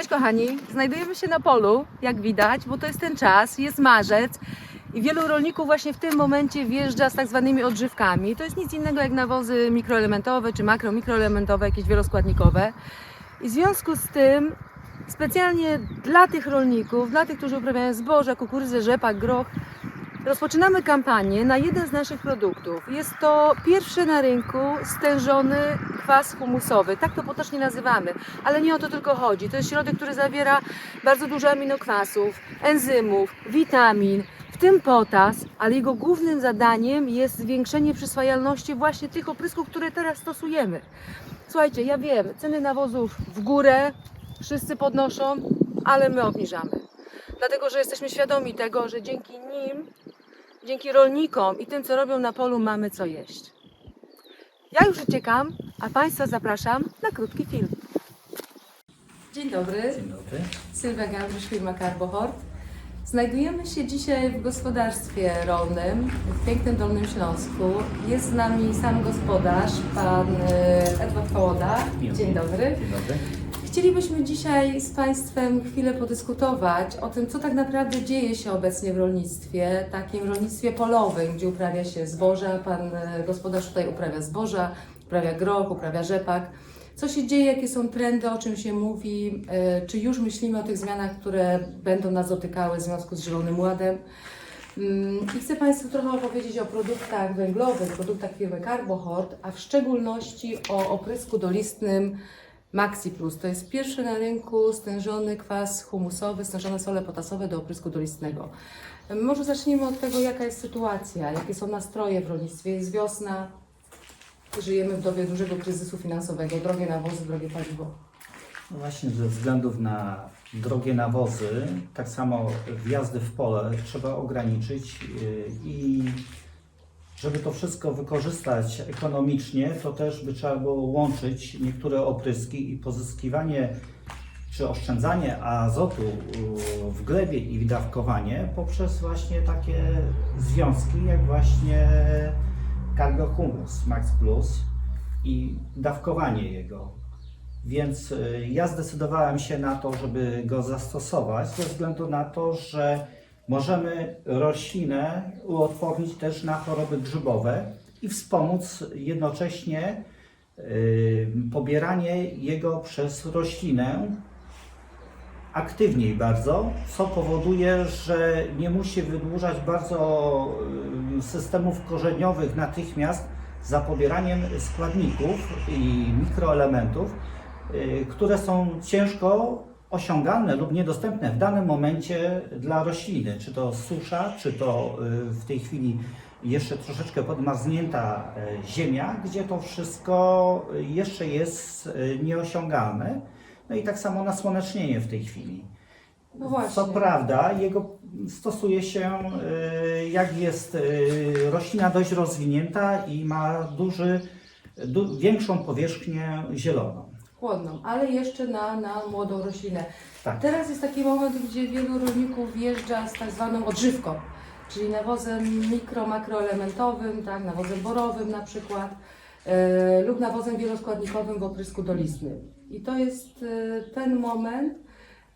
Cześć kochani, znajdujemy się na polu, jak widać, bo to jest ten czas, jest marzec i wielu rolników właśnie w tym momencie wjeżdża z tak zwanymi odżywkami. To jest nic innego jak nawozy mikroelementowe czy makro, mikroelementowe, jakieś wieloskładnikowe. I w związku z tym specjalnie dla tych rolników, dla tych, którzy uprawiają zboże, kukurydzę, rzepak, groch, rozpoczynamy kampanię na jeden z naszych produktów. Jest to pierwszy na rynku stężony kwas humusowy. Tak to potocznie nazywamy, ale nie o to tylko chodzi. To jest środek, który zawiera bardzo dużo aminokwasów, enzymów, witamin, w tym potas, ale jego głównym zadaniem jest zwiększenie przyswajalności właśnie tych oprysków, które teraz stosujemy. Słuchajcie, ja wiem, ceny nawozów w górę, wszyscy podnoszą, ale my obniżamy. Dlatego, że jesteśmy świadomi tego, że dzięki nim, dzięki rolnikom i tym, co robią na polu, mamy co jeść. Ja już uciekam, a Państwa zapraszam na krótki film. Dzień dobry, Dzień dobry. Sylwia Gandrysz, firma Carbohort. Znajdujemy się dzisiaj w gospodarstwie rolnym w pięknym Dolnym Śląsku. Jest z nami sam gospodarz, pan e, Edward Kołoda. Dzień dobry. Dzień dobry. Chcielibyśmy dzisiaj z Państwem chwilę podyskutować o tym, co tak naprawdę dzieje się obecnie w rolnictwie, takim rolnictwie polowym, gdzie uprawia się zboża. Pan e, gospodarz tutaj uprawia zboża, uprawia groch, uprawia rzepak. Co się dzieje, jakie są trendy, o czym się mówi, e, czy już myślimy o tych zmianach, które będą nas dotykały w związku z Zielonym Ładem. Mm, I chcę Państwu trochę opowiedzieć o produktach węglowych, produktach firmy Carbohort, a w szczególności o oprysku dolistnym Maxi Plus. To jest pierwszy na rynku stężony kwas humusowy, stężone sole potasowe do oprysku dolistnego. Może zacznijmy od tego, jaka jest sytuacja, jakie są nastroje w rolnictwie. Jest wiosna, żyjemy w dobie dużego kryzysu finansowego, drogie nawozy, drogie paliwo. No właśnie ze względów na drogie nawozy, tak samo wjazdy w pole trzeba ograniczyć yy, i żeby to wszystko wykorzystać ekonomicznie, to też by trzeba było łączyć niektóre opryski i pozyskiwanie czy oszczędzanie azotu w glebie i dawkowanie poprzez właśnie takie związki jak właśnie Cargo Humus Max Plus i dawkowanie jego. Więc y, ja zdecydowałem się na to, żeby go zastosować, ze względu na to, że możemy roślinę uodpornić też na choroby grzybowe i wspomóc jednocześnie y, pobieranie jego przez roślinę aktywniej bardzo, co powoduje, że nie musi wydłużać bardzo y, systemów korzeniowych natychmiast za pobieraniem składników i mikroelementów, y, które są ciężko osiągalne lub niedostępne w danym momencie dla rośliny, czy to susza, czy to y, w tej chwili jeszcze troszeczkę podmarznięta y, ziemia, gdzie to wszystko jeszcze jest y, nieosiągalne. No i tak samo nasłonecznienie w tej chwili. No właśnie. Co prawda, jego stosuje się, y, jak jest roślina dość rozwinięta i ma duży, du, większą powierzchnię zieloną. Chłodną, ale jeszcze na, na młodą roślinę. Tak. Teraz jest taki moment, gdzie wielu rolników wjeżdża z tak zwaną odżywką, czyli nawozem mikro, makroelementowym, tak, nawozem borowym na przykład, e, lub nawozem wieloskładnikowym w oprysku dolistnym. I to jest e, ten moment,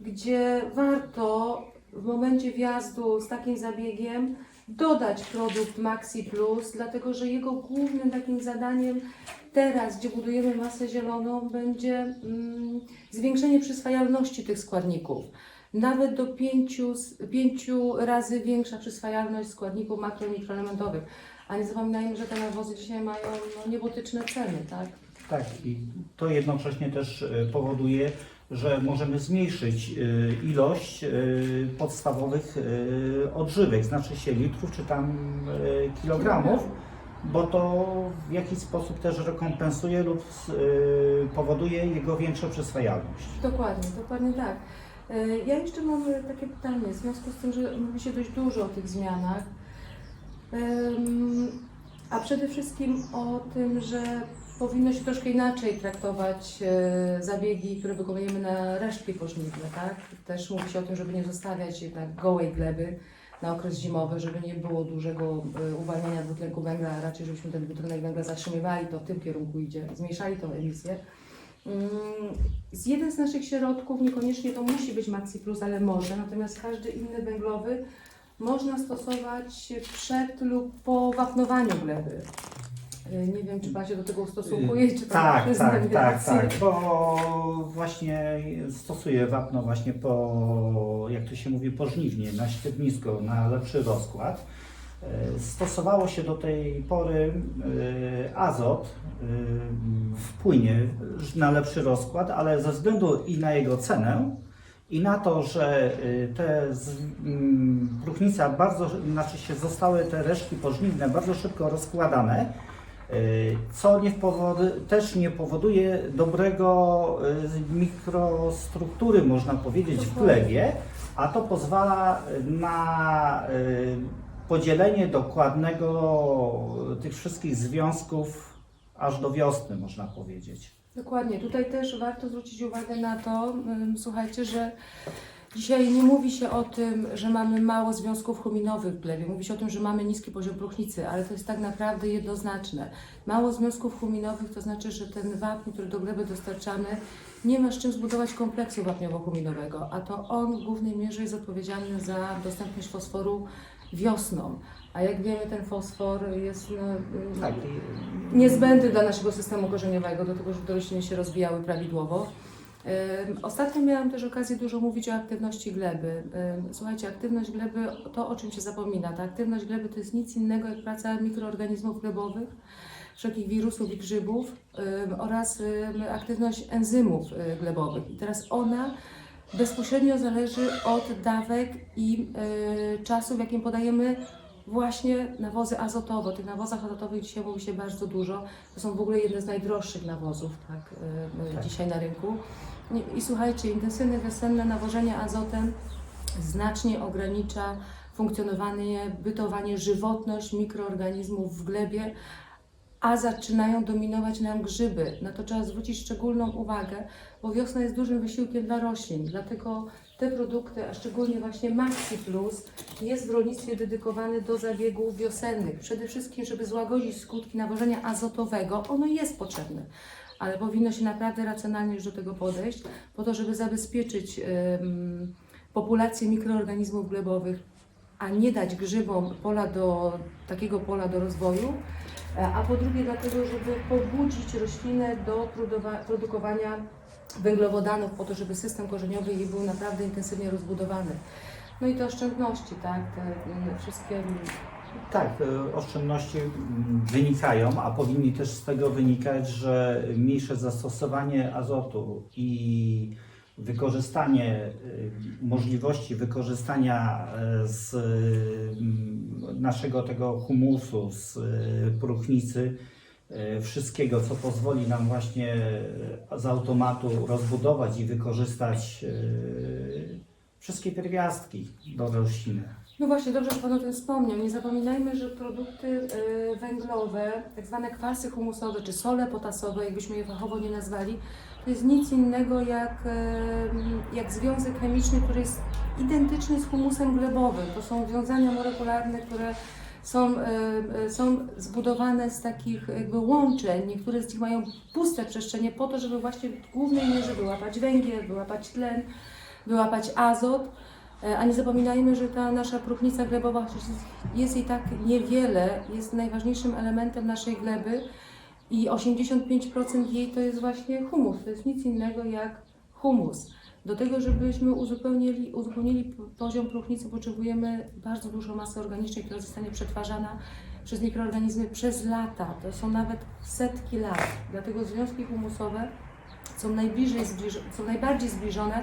gdzie warto w momencie wjazdu z takim zabiegiem dodać produkt Maxi Plus, dlatego że jego głównym takim zadaniem teraz, gdzie budujemy masę zieloną, będzie mm, zwiększenie przyswajalności tych składników. Nawet do pięciu, pięciu razy większa przyswajalność składników makro i mikroelementowych. A nie zapominajmy, że te nawozy dzisiaj mają no, niebotyczne ceny, tak? Tak, i to jednocześnie też y, powoduje, że możemy zmniejszyć y, ilość y, podstawowych y, odżywek, znaczy się litrów czy tam kilogramów, bo to w jakiś sposób też rekompensuje lub powoduje jego większą przyswajalność. Dokładnie, dokładnie tak. Ja jeszcze mam takie pytanie, w związku z tym, że mówi się dość dużo o tych zmianach, a przede wszystkim o tym, że powinno się troszkę inaczej traktować e, zabiegi, które wykonujemy na resztki pożniwne, tak? Też mówi się o tym, żeby nie zostawiać jednak gołej gleby na okres zimowy, żeby nie było dużego e, uwalniania dwutlenku węgla, a raczej żebyśmy ten dwutlenek węgla zatrzymywali, to w tym kierunku idzie, zmniejszali tą emisję. Mm, Z jeden z naszych środków, niekoniecznie to musi być Maxi Plus, ale może, natomiast każdy inny węglowy można stosować przed lub po wapnowaniu gleby. Y, Nie wiem, czy Pan się do tego ustosunkuje, czy Pan Tak, przyzna tak, tak, rację. tak, bo właśnie stosuję wapno właśnie po, jak to się mówi, po żniwnie, na ściernisko, na lepszy rozkład. E, Stosowało się do tej pory e, azot w płynie na lepszy rozkład, ale ze względu i na jego cenę, i na to, że te mm, próchnica bardzo, znaczy się zostały te resztki pożniwne bardzo szybko rozkładane, y, co nie powody, też nie powoduje dobrego y, mikrostruktury, można powiedzieć, w glebie, a to pozwala na y, podzielenie dokładnego tych wszystkich związków aż do wiosny, można powiedzieć. Dokładnie. Tutaj też warto zwrócić uwagę na to, słuchajcie, że dzisiaj nie mówi się o tym, że mamy mało związków huminowych w glebie. Mówi się o tym, że mamy niski poziom próchnicy, ale to jest tak naprawdę jednoznaczne. Mało związków huminowych to znaczy, że ten wapń, który do gleby dostarczamy, nie ma z czym zbudować kompleksu wapniowo-huminowego, a to on w głównej mierze jest odpowiedzialny za dostępność fosforu wiosną. A jak wiemy, ten fosfor jest no, Tak, niezbędny dla naszego systemu korzeniowego, do tego, żeby rośliny się rozwijały prawidłowo. Ostatnio miałam też okazję dużo mówić o aktywności gleby. Słuchajcie, aktywność gleby, to o czym się zapomina, ta aktywność gleby to jest nic innego jak praca mikroorganizmów glebowych, wszelkich wirusów i grzybów oraz aktywność enzymów y, glebowych. I teraz ona bezpośrednio zależy od dawek i y, czasu, w jakim podajemy właśnie nawozy azotowe. O tych nawozach azotowych dzisiaj mówi się bardzo dużo. To są w ogóle jedne z najdroższych nawozów tak, y, y, Tak. dzisiaj na rynku. I, I słuchajcie, intensywne wiosenne nawożenie azotem znacznie ogranicza funkcjonowanie, bytowanie, żywotność mikroorganizmów w glebie, a zaczynają dominować nam grzyby. Na to trzeba zwrócić szczególną uwagę, bo wiosna jest dużym wysiłkiem dla roślin, dlatego te produkty, a szczególnie właśnie Maxi Plus, jest w rolnictwie dedykowany do zabiegów wiosennych. Przede wszystkim, żeby złagodzić skutki nawożenia azotowego, ono jest potrzebne, ale powinno się naprawdę racjonalnie już do tego podejść, po to, żeby zabezpieczyć populację mikroorganizmów glebowych, a nie dać grzybom pola do, takiego pola do rozwoju, E, a po drugie dlatego, żeby pobudzić roślinę do produkowania węglowodanów po to, żeby system korzeniowy jej był naprawdę intensywnie rozbudowany. No i te oszczędności, tak, te mm, wszystkie mm, Tak, e, oszczędności mm, wynikają, a powinni też z tego wynikać, że mniejsze zastosowanie azotu i wykorzystanie, e, możliwości wykorzystania e, z naszego tego humusu, z próchnicy, wszystkiego, co pozwoli nam właśnie e, z automatu rozbudować i wykorzystać e, wszystkie pierwiastki do rośliny. No właśnie, dobrze, że Pan o tym wspomniał. Nie zapominajmy, że produkty e, węglowe, tak zwane kwasy humusowe czy sole potasowe, jakbyśmy je fachowo nie nazwali, to jest nic innego jak, e, jak związek chemiczny, który jest identyczny z humusem glebowym. To są wiązania molekularne, które są, e, e, są zbudowane z takich jakby łączeń. Niektóre z nich mają puste przestrzenie po to, żeby właśnie w głównej mierze wyłapać węgiel, wyłapać tlen, wyłapać azot. E, A nie zapominajmy, że ta nasza próchnica glebowa, chociaż jest- jej tak niewiele, jest najważniejszym elementem naszej gleby i 85% jej to jest właśnie humus. To jest nic innego jak humus. Do tego, żebyśmy uzupełnili, uzupełnili poziom próchnicy, potrzebujemy bardzo dużo masy organicznej, która zostanie przetwarzana przez mikroorganizmy przez lata. To są nawet setki lat. Dlatego związki humusowe są, najbliżej są najbardziej zbliżone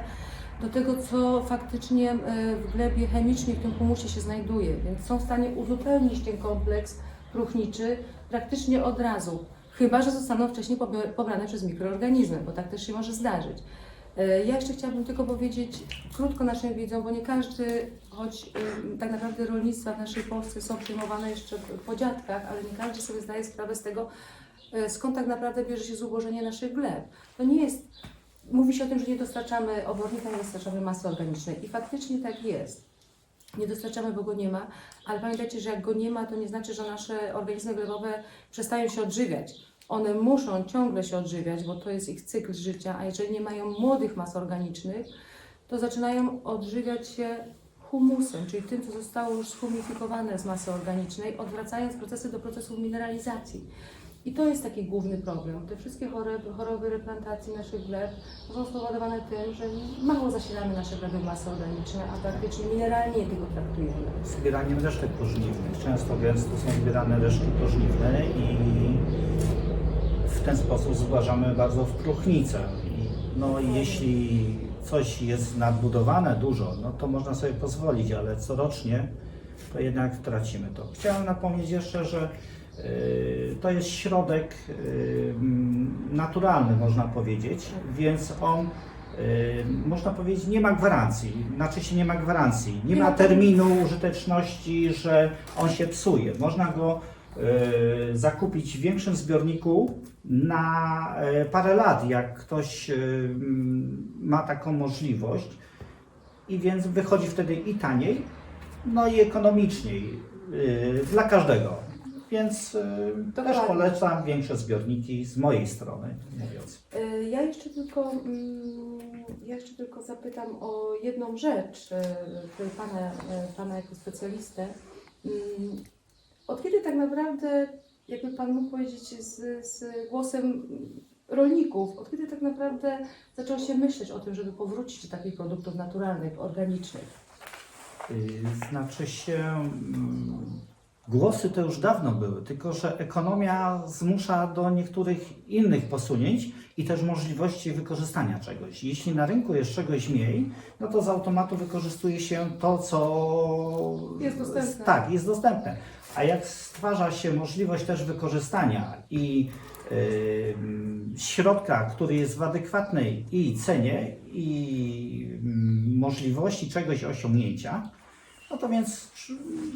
do tego, co faktycznie e, w glebie chemicznie w tym humusie się znajduje, więc są w stanie uzupełnić ten kompleks próchniczy praktycznie od razu, chyba że zostaną wcześniej pobrane przez mikroorganizmy, bo tak też się może zdarzyć. E, Ja jeszcze chciałabym tylko powiedzieć krótko naszym widzom, bo nie każdy, choć e, tak naprawdę rolnictwa w naszej Polsce są przyjmowane jeszcze po dziadkach, ale nie każdy sobie zdaje sprawę z tego, e, skąd tak naprawdę bierze się zubożenie naszych gleb. To nie jest Mówi się o tym, że nie dostarczamy obornika, nie dostarczamy masy organicznej i faktycznie tak jest. Nie dostarczamy, bo go nie ma, ale pamiętajcie, że jak go nie ma, to nie znaczy, że nasze organizmy glebowe przestają się odżywiać. One muszą ciągle się odżywiać, bo to jest ich cykl życia, a jeżeli nie mają młodych mas organicznych, to zaczynają odżywiać się humusem, czyli tym, co zostało już schumifikowane z masy organicznej, odwracając procesy do procesów mineralizacji. I to jest taki główny problem. Te wszystkie choroby, choroby replantacji naszych gleb są spowodowane tym, że mało zasilamy nasze gleby masy organiczne, a praktycznie mineralnie tylko traktujemy. zbieraniem resztek pożniwnych. Często gęsto są zbierane resztki pożniwne i ten sposób zgłażamy bardzo w próchnicę. I no, jeśli coś jest nadbudowane dużo, no to można sobie pozwolić, ale corocznie to jednak tracimy to. Chciałem napomnieć jeszcze, że y, to jest środek y, naturalny, można powiedzieć, więc on y, można powiedzieć, nie ma gwarancji. Znaczy się nie ma gwarancji. Nie ma terminu użyteczności, że on się psuje. Można go zakupić w większym zbiorniku na y, parę lat, jak ktoś mm, ma taką możliwość. I więc wychodzi wtedy i taniej, no i ekonomiczniej dla każdego. Więc też polecam większe zbiorniki z mojej strony, mówiąc. Ja jeszcze tylko, mm, ja jeszcze tylko zapytam o jedną rzecz, pana, pana jako specjalistę. Od kiedy tak naprawdę, jakby Pan mógł powiedzieć z, z głosem rolników, od kiedy tak naprawdę zaczął się myśleć o tym, żeby powrócić do takich produktów naturalnych, organicznych? Y, Znaczy się, mm, głosy to już dawno były, tylko że ekonomia zmusza do niektórych innych posunięć i też możliwości wykorzystania czegoś. Jeśli na rynku jest czegoś mniej, no to z automatu wykorzystuje się to, co Jest dostępne. Tak, jest dostępne. A jak stwarza się możliwość też wykorzystania i y, środka, który jest w adekwatnej i cenie, i mm, możliwości czegoś osiągnięcia, no to więc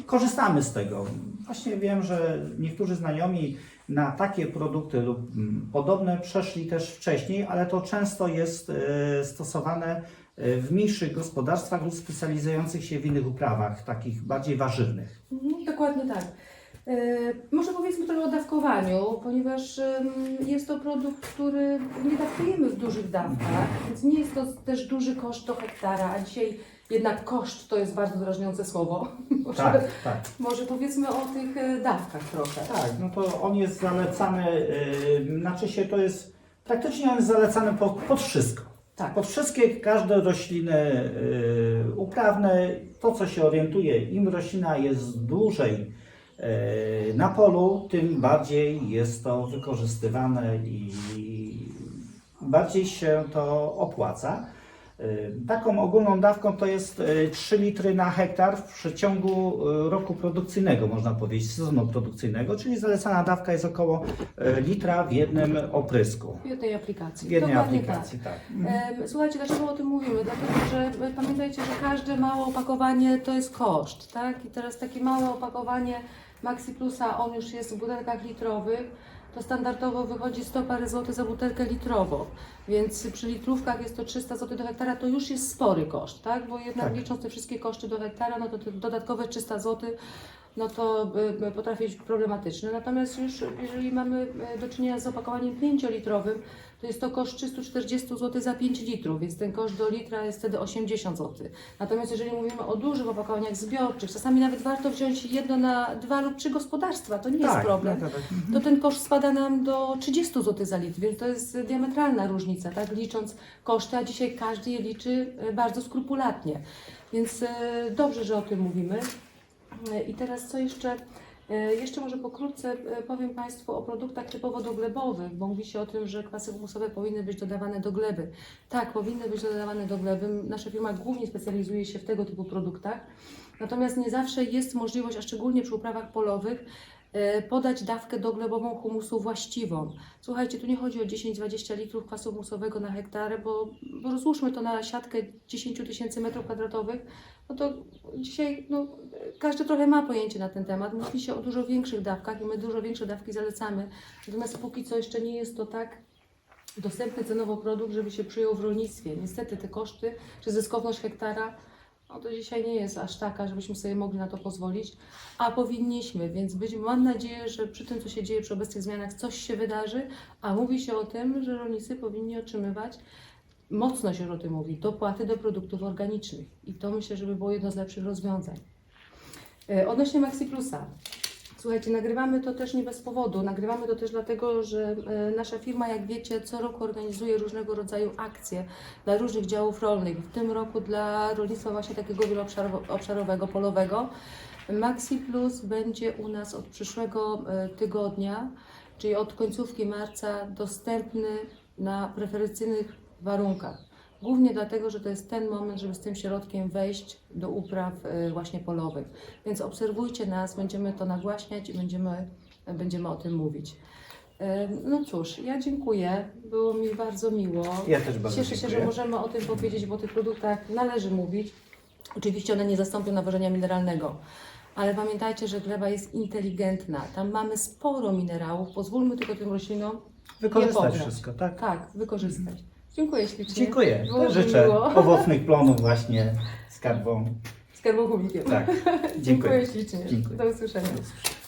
korzystamy z tego. Właśnie wiem, że niektórzy znajomi na takie produkty lub mm, podobne przeszli też wcześniej, ale to często jest e, stosowane e, w mniejszych gospodarstwach lub specjalizujących się w innych uprawach, takich bardziej warzywnych. Mhm, dokładnie tak. E, może powiedzmy trochę o dawkowaniu, ponieważ jest to produkt, który nie dawkujemy w dużych dawkach, więc nie jest to też duży koszt do hektara, a dzisiaj jednak koszt to jest bardzo drażniące słowo. Może, Tak, tak. może powiedzmy o tych e, dawkach trochę. Tak, no to on jest zalecany, yy, znaczy się to jest, praktycznie on jest zalecany pod, pod wszystko. Tak. Pod wszystkie, każde rośliny yy, uprawne, to co się orientuje, im roślina jest dłużej yy, na polu, tym bardziej jest to wykorzystywane i bardziej się to opłaca. Taką ogólną dawką to jest yy, 3 litry na hektar w przeciągu yy, roku produkcyjnego, można powiedzieć, sezonu produkcyjnego, czyli zalecana dawka jest około yy, litra w jednym oprysku. W jednej aplikacji. W jednej Dokładnie aplikacji, tak. tak. Słuchajcie, dlaczego o tym mówimy? Dlatego, że pamiętajcie, że każde małe opakowanie to jest koszt, tak? I teraz takie małe opakowanie Maxi Plusa, on już jest w butelkach litrowych, to standardowo wychodzi 100 parę złotych za butelkę litrową, więc przy litrówkach jest to 300 zł do hektara, to już jest spory koszt, tak? Bo jednak Tak. licząc te wszystkie koszty do hektara, no to te dodatkowe 300 zł no to y, y, potrafi być problematyczne. Natomiast już jeżeli mamy y, do czynienia z opakowaniem 5-litrowym, to jest to koszt 340 zł za 5 litrów, więc ten koszt do litra jest wtedy 80 zł. Natomiast jeżeli mówimy o dużych opakowaniach zbiorczych, czasami nawet warto wziąć jedno na dwa lub trzy gospodarstwa, to nie jest problem. tak, tak. To ten koszt spada nam do 30 zł za litr, więc to jest diametralna różnica, tak? Licząc koszty, a dzisiaj każdy je liczy bardzo skrupulatnie. Więc dobrze, że o tym mówimy. E, I teraz co jeszcze? E, Jeszcze może pokrótce e, powiem Państwu o produktach typowo doglebowych, bo mówi się o tym, że kwasy humusowe powinny być dodawane do gleby. Tak, powinny być dodawane do gleby. Nasza firma głównie specjalizuje się w tego typu produktach. Natomiast nie zawsze jest możliwość, a szczególnie przy uprawach polowych, podać dawkę doglebową humusu właściwą. Słuchajcie, tu nie chodzi o 10-20 litrów kwasu humusowego na hektarę, bo, bo rozłóżmy to na siatkę 10 tysięcy metrów kwadratowych, no to dzisiaj no, każdy trochę ma pojęcie na ten temat. Mówi się o dużo większych dawkach i my dużo większe dawki zalecamy. Natomiast póki co jeszcze nie jest to tak dostępny cenowo produkt, żeby się przyjął w rolnictwie. Niestety te koszty czy zyskowność hektara no to dzisiaj nie jest aż taka, żebyśmy sobie mogli na to pozwolić, a powinniśmy, więc być, mam nadzieję, że przy tym, co się dzieje, przy obecnych zmianach, coś się wydarzy, a mówi się o tym, że rolnicy powinni otrzymywać, mocno się o tym mówi, dopłaty do produktów organicznych i to myślę, że by było jedno z lepszych rozwiązań. E, Odnośnie Maxi Plusa. Słuchajcie, nagrywamy to też nie bez powodu. Nagrywamy to też dlatego, że e, nasza firma, jak wiecie, co roku organizuje różnego rodzaju akcje dla różnych działów rolnych. W tym roku dla rolnictwa właśnie takiego wieloobszarowego, polowego. Maxi Plus będzie u nas od przyszłego e, tygodnia, czyli od końcówki marca, dostępny na preferencyjnych warunkach. Głównie dlatego, że to jest ten moment, żeby z tym środkiem wejść do upraw e, właśnie polowych. Więc obserwujcie nas, będziemy to nagłaśniać i będziemy, będziemy o tym mówić. E, No cóż, ja dziękuję, było mi bardzo miło. Ja też bardzo Cieszę się, dziękuję. że możemy o tym powiedzieć, bo o tych produktach należy mówić. Oczywiście one nie zastąpią nawożenia mineralnego, ale pamiętajcie, że gleba jest inteligentna. Tam mamy sporo minerałów. Pozwólmy tylko tym roślinom Wykorzystać wszystko, tak? tak wykorzystać. Dziękuję ślicznie. Dziękuję. Było mi Życzę miło. owocnych plonów właśnie z karbą. Z karbochubikiem. Tak. Dziękuję ślicznie. Dziękuję. Do usłyszenia. Do usłyszenia.